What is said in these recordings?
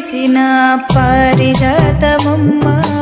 చేసిన పారిజాతమమ్మా.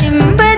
simple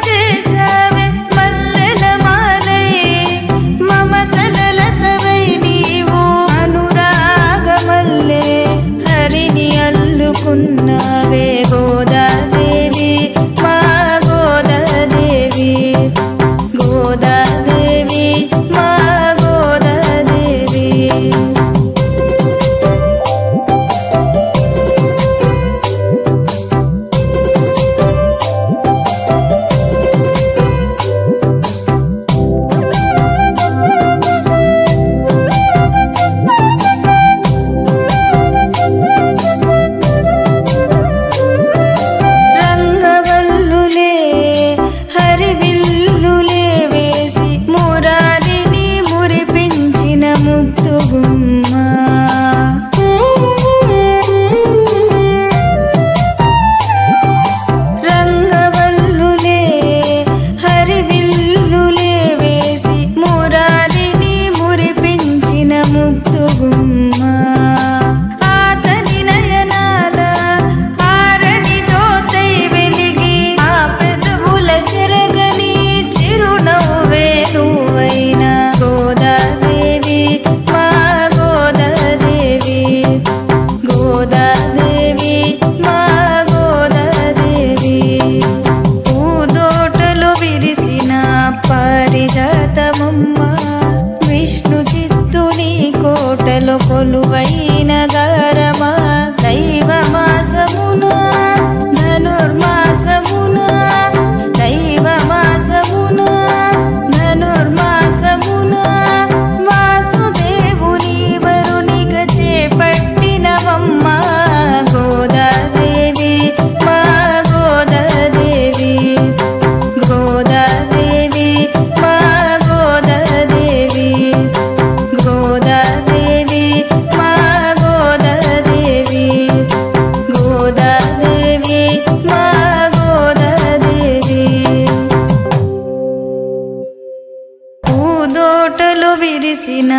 విరిసిన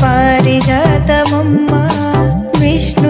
పారిజాతమమ్మ విష్ణు